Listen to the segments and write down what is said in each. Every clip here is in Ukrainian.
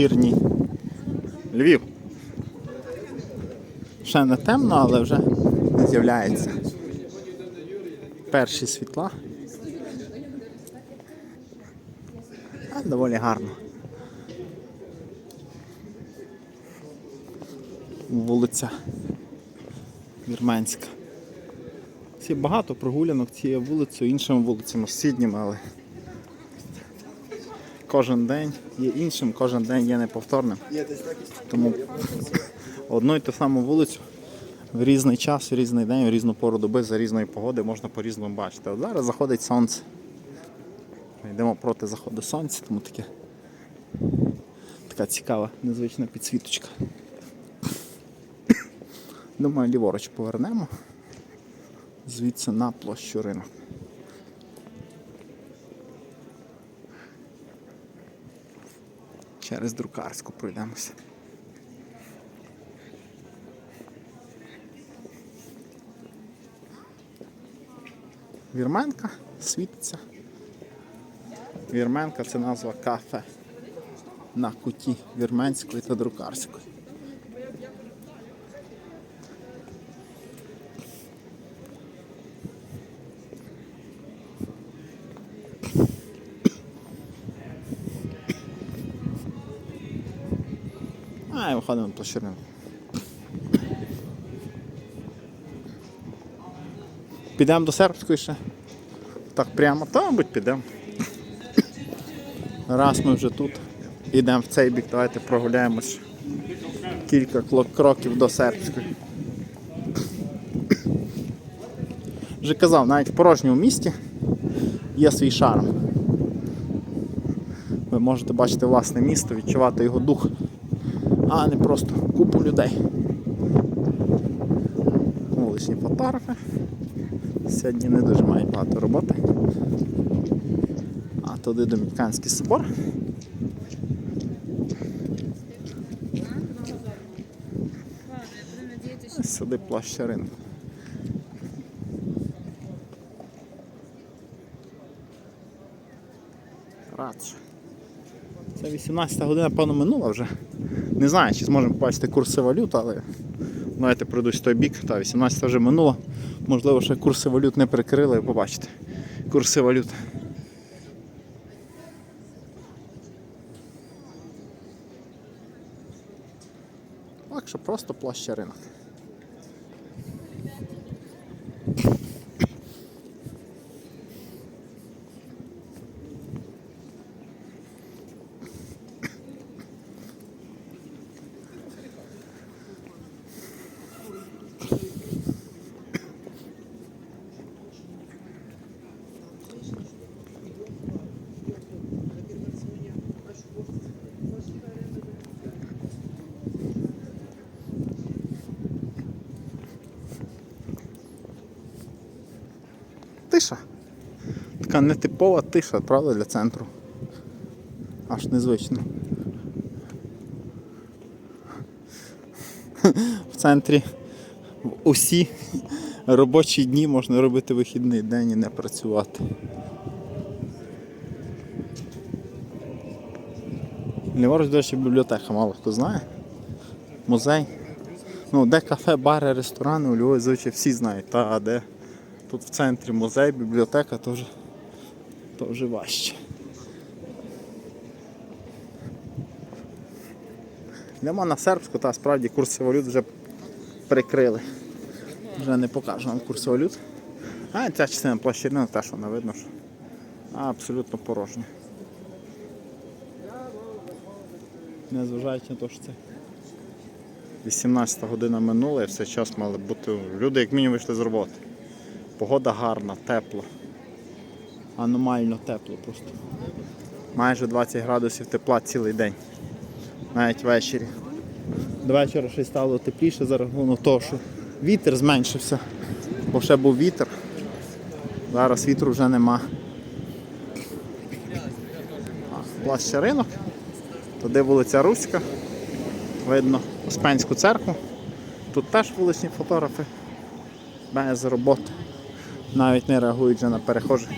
вечірній Львів. Ще не темно, але вже з'являється. Перші світла. А, доволі гарно. Вулиця Вірменська. Ці багато прогулянок цією вулицею, іншими вулицями, сусідніми, але кожен день є іншим, кожен день є неповторним. Тому одну і ту саму вулицю в різний час, в різний день, в різну пору доби, за різної погоди можна по-різному бачити. От зараз заходить сонце. Йдемо проти заходу сонця, тому таке така цікава, незвична підсвіточка. Думаю, ліворуч повернемо звідси на площу ринок. Через друкарську пройдемося. Вірменка світиться. Вірменка це назва кафе на куті вірменської та друкарської. Площу ринку. Підемо до сербської ще. Так прямо, та, мабуть, підемо. Раз ми вже тут. Ідемо в цей бік, давайте прогуляємось кілька кроків до сербської. Вже казав, навіть в порожньому місті є свій шарм. Ви можете бачити власне місто, відчувати його дух, а не просто купу людей. Вуличні фотографи. Сьогодні не дуже мають багато роботи. А туди Домініканський собор. Сюди площа ринку. Радше. Це 18 година, певно, минула вже. Не знаю, чи зможемо побачити курси валют, але давайте пройдусь той бік. Та 18 вже минуло. Можливо, ще курси валют не прикрили, побачите. Курси валют. Так що просто площа ринок. Тиша. Така нетипова тиша, правда, для центру. Аж незвично. В центрі в усі робочі дні можна робити вихідний день і не працювати. Ліворуч, до речі, бібліотека, мало хто знає. Музей. Ну, де кафе, бари, ресторани, у Львові звичайно всі знають, та де тут в центрі музей, бібліотека, то вже, важче. Йдемо на сербську, та справді курси валют вже прикрили. Вже не покажу вам курси валют. А ця частина площадина теж вона видно, що абсолютно порожня. Незважаючи на те, що це 18 година минула і все час мали бути. Люди як мінімум вийшли з роботи. Погода гарна, тепло. Аномально тепло просто. Майже 20 градусів тепла цілий день. Навіть ввечері. До вечора ще стало тепліше за рахунок того, що вітер зменшився. Бо ще був вітер. Зараз вітру вже нема. Плаща ринок. Туди вулиця Руська. Видно Успенську церкву. Тут теж вуличні фотографи. Без роботи навіть не реагують вже на перехожих.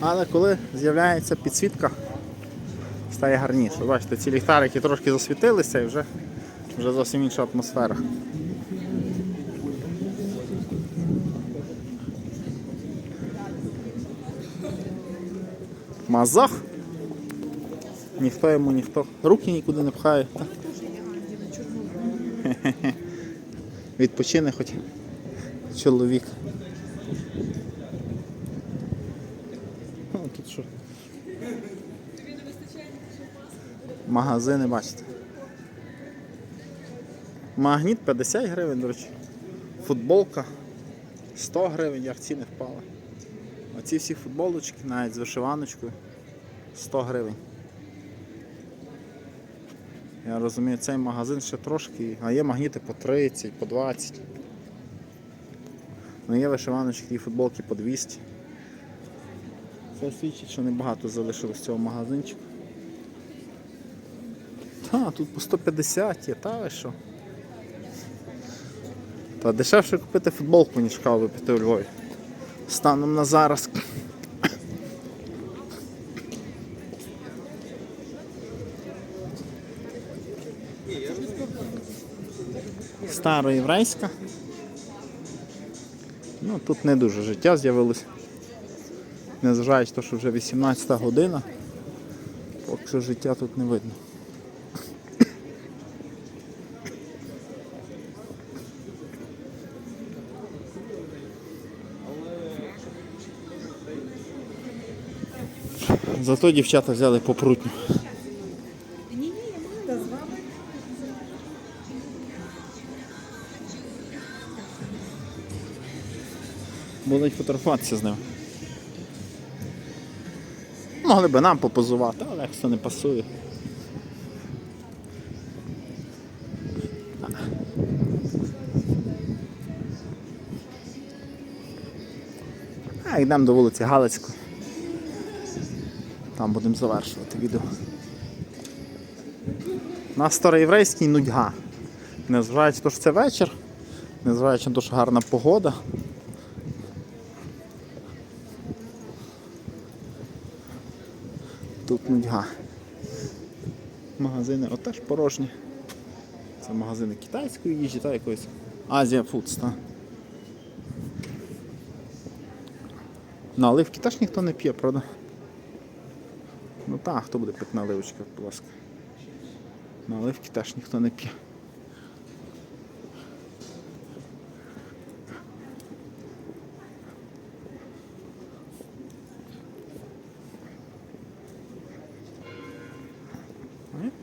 Але коли з'являється підсвітка, стає гарніше. Бачите, ці ліхтарики трошки засвітилися і вже, вже зовсім інша атмосфера. Мазах. Ніхто йому ніхто. Руки нікуди не пхає. Відпочине хоч чоловік. О, тут що? Магазини, бачите. Магніт 50 гривень, до речі. Футболка 100 гривень, як ціни впали. Оці всі футболочки, навіть з вишиваночкою 100 гривень. Я розумію, цей магазин ще трошки, а є магніти по 30, по 20. Ну є вишиваночки і футболки по 200. Це свідчить, що небагато залишилось цього магазинчика. Та, тут по 150 є, та ви що? Та дешевше купити футболку, ніж каву випити у Львові. Станом на зараз. Староєврейська. Ну, тут не дуже життя з'явилось. Незважаючи на те, що вже 18 година, поки що життя тут не видно. Зато дівчата взяли попрутню. Будуть фотографуватися з ним. Могли би нам попозувати, але якщо не пасує. А йдемо до вулиці Галицької. Там будемо завершувати відео. На староєврейській нудьга. Незважаючи на те, що це вечір, незважаючи на те, що гарна погода. Тут нудьга. Магазини отеж порожні. Це магазини китайської їжі та якоїсь. Азія Фудс. Наливки теж ніхто не п'є, правда? Ну так, хто буде пити наливочки, будь ласка. Наливки теж ніхто не п'є.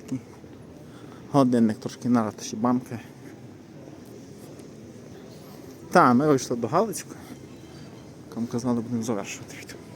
Такий Годинник трошки на ратуші банки. Так, ми вийшли до Галицької. Кому казали, будемо завершувати відео.